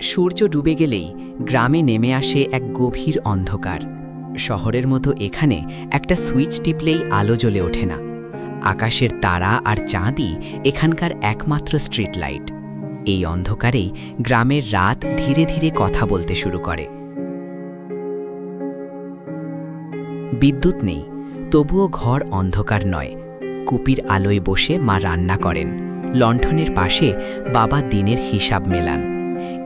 সূর্য ডুবে গেলেই গ্রামে নেমে আসে এক গভীর অন্ধকার। শহরের মতো এখানে একটা সুইচ টিপলেই আলো জ্বলে ওঠে না। আকাশের তারা আর চাঁদই এখানকার একমাত্র স্ট্রিট লাইট। এই অন্ধকারেই গ্রামের রাত ধীরে ধীরে কথা বলতে শুরু করে। বিদ্যুৎ নেই, তবুও ঘর অন্ধকার নয়। কুপির আলোয় বসে মা রান্না করেন। লণ্ঠনের পাশে বাবা দিনের হিসাব মেলান।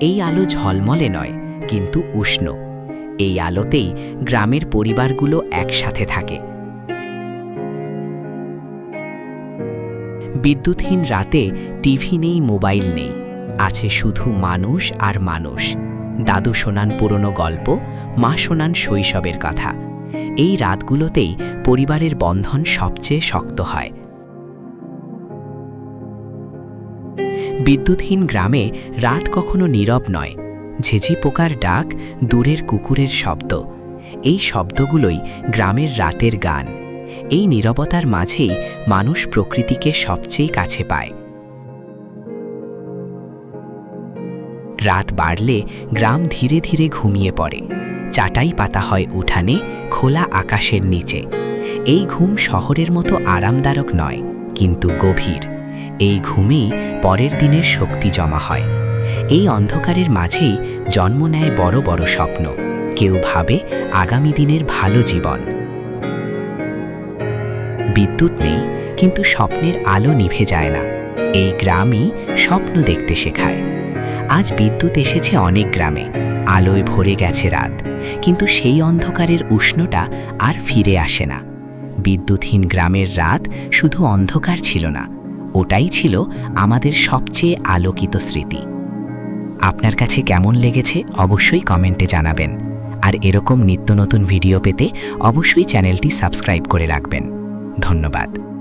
এই আলো ঝলমলে নয়, কিন্তু উষ্ণ। এই আলোতেই গ্রামের পরিবারগুলো একসাথে থাকে। বিদ্যুৎহীন রাতে টিভি নেই, মোবাইল নেই। আছে শুধু মানুষ আর মানুষ। দাদু শোনান পুরনো গল্প, মা শোনান শৈশবের কথা। এই রাতগুলোতেই পরিবারের বন্ধন সবচেয়ে শক্ত হয়। বিদ্যুৎহীন গ্রামে রাত কখনো নীরব নয়। ঝেঝি পোকার ডাক, দূরের কুকুরের শব্দ। এই শব্দগুলোই গ্রামের রাতের গান। এই নীরবতার মাঝেই মানুষ প্রকৃতিকে সবচেয়ে কাছে পায়। রাত বাড়লে গ্রাম ধীরে ধীরে ঘুমিয়ে পড়ে। চাটাই পাতা হয় উঠানে, খোলা আকাশের নিচে। এই ঘুম শহরের মতো আরামদায়ক নয়, কিন্তু গভীর। এই ঘুমেই পরের দিনের শক্তি জমা হয়। এই অন্ধকারের মাঝেই জন্ম নেয় বড় বড় স্বপ্ন। কেউ ভাবে আগামী দিনের ভালো জীবন। বিদ্যুৎ নেই, কিন্তু স্বপ্নের আলো নিভে যায় না। এই গ্রামই স্বপ্ন দেখতে শেখায়। আজ বিদ্যুৎ এসেছে অনেক গ্রামে। আলোয় ভরে গেছে রাত। কিন্তু সেই অন্ধকারের উষ্ণটা আর ফিরে আসে না। বিদ্যুৎহীন গ্রামের রাত শুধু অন্ধকার ছিল না। ওটাই ছিল আমাদের সবচেয়ে আলোকিত স্মৃতি। আপনার কাছে কেমন লেগেছে অবশ্যই কমেন্টে জানাবেন। আর এরকম নিত্য নতুন ভিডিও পেতে অবশ্যই চ্যানেলটি সাবস্ক্রাইব করে রাখবেন। ধন্যবাদ।